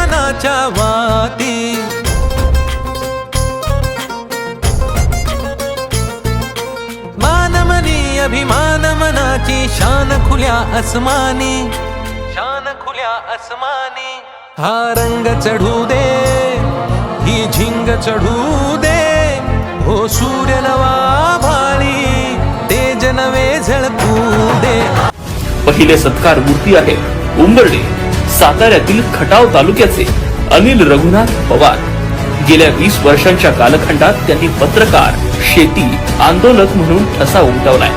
मनाच्या वाती. मानमनी अभिमान मनाची शान खुल्या असमानी शान खुल्या असमानी हा रंग चढू दे ही झिंग चढू दे. हो सूर्य नवा भाळी तेज नवे झळकू दे. पहिले सत्कार मूर्ती आहे उंबरडे. साताऱ्यातील खटाव तालुक्याचे अनिल रघुनाथ पवार. गेल्या वीस वर्षांच्या कालखंडात त्यांनी पत्रकार शेती आंदोलक म्हणून ठसा उमटवलाय.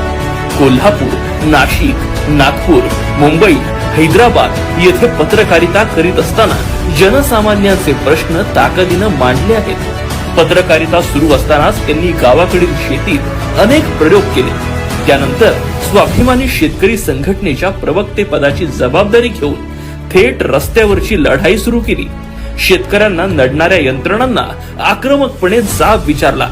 कोल्हापूर नाशिक नागपूर मुंबई हैदराबाद येथे पत्रकारिता करीत असताना जनसामान्यांचे प्रश्न ताकदीनं मांडले आहेत. पत्रकारिता सुरू असतानाच त्यांनी गावाकडील शेतीत अनेक प्रयोग केले. त्यानंतर स्वाभिमानी शेतकरी संघटनेच्या प्रवक्ते पदाची जबाबदारी घेऊन थेट रस्त्यावरची लढाई सुरू केली. शेतकऱ्यांना नडणाऱ्या यंत्रणांना आक्रमकपणे जाब विचारला.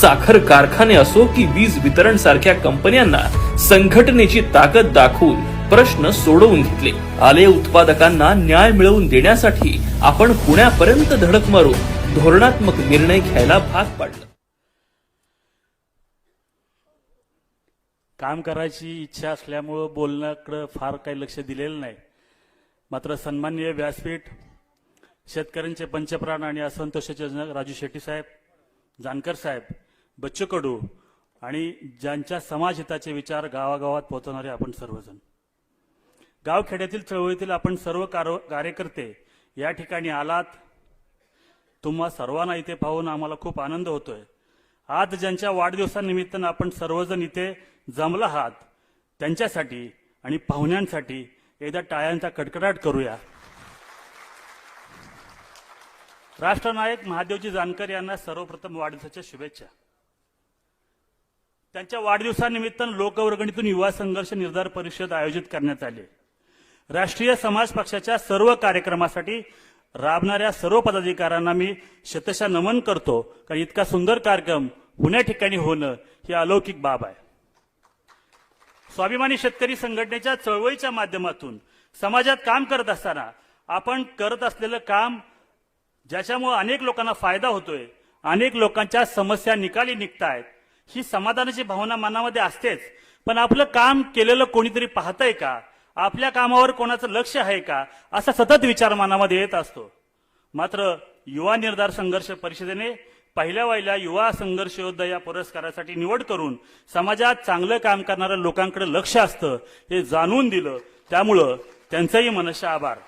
साखर कारखाने असो की वीज वितरण सारख्या कंपन्यांना संघटनेची ताकद दाखवून प्रश्न सोडवून घेतले. आले उत्पादकांना न्याय मिळवून देण्यासाठी आपण पुण्यापर्यंत धडक मारून धोरणात्मक निर्णय घ्यायला भाग पाडलं. काम करायची इच्छा असल्यामुळं बोलण्याकडं फार काही लक्ष दिलेलं नाही. मात्र सन्माननीय व्यासपीठ शेतकऱ्यांचे पंचप्राण आणि असंतोषाचे जनक राजू शेट्टी साहेब जानकर साहेब बच्चू कडू आणि ज्यांच्या समाजहिताचे विचार गावागावात पोहोचवणारे आपण सर्वजण. गावखेड्यातील चळवळीतील आपण सर्व कार कार्यकर्ते या ठिकाणी आलात. तुम्हा सर्वांना इथे पाहून आम्हाला खूप आनंद होतोय. आज ज्यांच्या वाढदिवसानिमित्तानं आपण सर्वजण इथे जमला आहात त्यांच्यासाठी आणि पाहुण्यांसाठी एकदा टाळ्यांचा कडकडाट करूया. राष्ट्रनायक महादेवजी जानकर यांना सर्वप्रथम वाढदिवसाच्या शुभेच्छा. त्यांच्या वाढदिवसानिमित्त लोकवर्गणीतून युवा संघर्ष निर्धार परिषद आयोजित करण्यात आली. राष्ट्रीय समाज पक्षाच्या सर्व कार्यक्रमासाठी राबणाऱ्या सर्व पदाधिकाऱ्यांना मी शतशा नमन करतो. कारण इतका सुंदर कार्यक्रम पुण्या ठिकाणी होणं ही अलौकिक बाब आहे. स्वाभिमानी शेतकरी संघटनेच्या चळवळीच्या माध्यमातून समाजात काम करत असताना आपण करत असलेलं काम ज्याच्यामुळे अनेक लोकांना फायदा होतोय अनेक लोकांच्या समस्या निकाली निघतायत ही समाधानाची भावना मनामध्ये असतेच. पण आपलं काम केलेलं कोणीतरी पाहतंय का? आपल्या कामावर कोणाचं लक्ष आहे का? असा सतत विचार मनामध्ये येत असतो. मात्र युवा निर्धार संघर्ष परिषदेने पहिल्या वहिल्या युवा संघर्ष योद्धा या पुरस्कारासाठी निवड करून समाजात चांगलं काम करणाऱ्या लोकांकडे लक्ष असतं हे जाणून दिलं. त्यामुळं त्यांचंही मनशा आभार.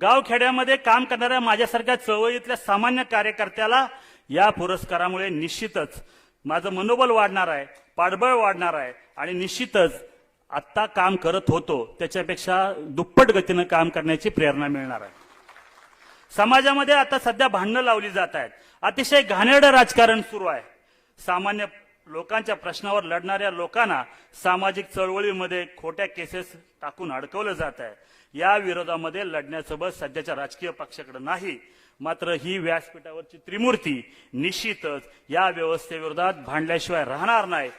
गावखेड्यामध्ये काम करणाऱ्या माझ्यासारख्या चळवळीतल्या सामान्य कार्यकर्त्याला या पुरस्कारामुळे निश्चितच माझं मनोबल वाढणार आहे पाठबळ वाढणार आहे आणि निश्चितच आत्ता काम करत होतो त्याच्यापेक्षा दुप्पट गतीनं काम करण्याची प्रेरणा मिळणार आहे. समाजामध्ये आता सध्या भांडणं लावली जात आहेत. अतिशय घाणेरडं राजकारण सुरू आहे. सामान्य लोकांच्या प्रश्नावर लढणाऱ्या लोकांना सामाजिक चळवळीमध्ये खोट्या केसेस टाकून अडकवलं जात आहे. या विरोधामध्ये लढण्यासोबत सध्याच्या राजकीय पक्षाकडे नाही मात्र ही व्यासपीठावरची त्रिमूर्ती निश्चितच या व्यवस्थेविरोधात भांडल्याशिवाय राहणार नाही.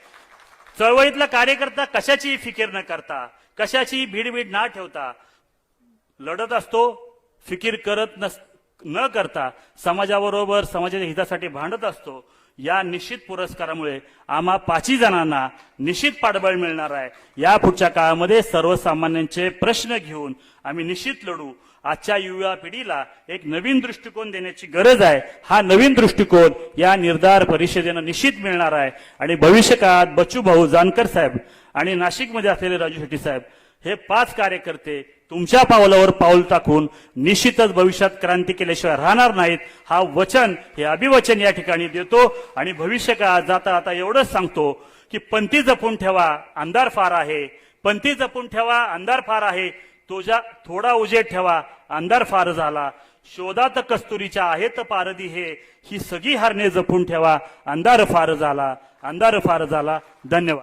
चळवळीतला कार्यकर्ता कशाचीही फिकीर न करता कशाचीही भीडभीड ना ठेवता लढत असतो फिकीर करत नस न करता समाजाबरोबर समाजाच्या हितासाठी भांडत असतो. या निश्चित पुरस्कारामुळे आम्हा पाचही जणांना निश्चित पाठबळ मिळणार आहे. या पुढच्या काळामध्ये सर्वसामान्यांचे प्रश्न घेऊन आम्ही निश्चित लढू. आजच्या युवा पिढीला एक नवीन दृष्टिकोन देण्याची गरज आहे. हा नवीन दृष्टिकोन या निर्धार परिषदेनं निश्चित मिळणार आहे. आणि भविष्य काळात बच्चू भाऊ जानकर साहेब आणि नाशिकमध्ये असलेले राजू शेट्टी साहेब हे पाच कार्यकर्ते तुमच्या पावलावर पाऊल टाकून निश्चितच भविष्यात क्रांती केल्याशिवाय राहणार नाहीत हा वचन हे अभिवचन या ठिकाणी देतो. आणि भविष्य काळात जाता आता एवढंच सांगतो की पंथी जपून ठेवा अंधार फार आहे. पंथी जपून ठेवा अंधार फार आहे. तुझ्या थोडा उजेड ठेवा अंधार फार झाला. शोधात कस्तुरीच्या आहेत पारदी हे. ही सगळी हरणे जपून ठेवा अंधार फार झाला अंधार फार झाला. धन्यवाद.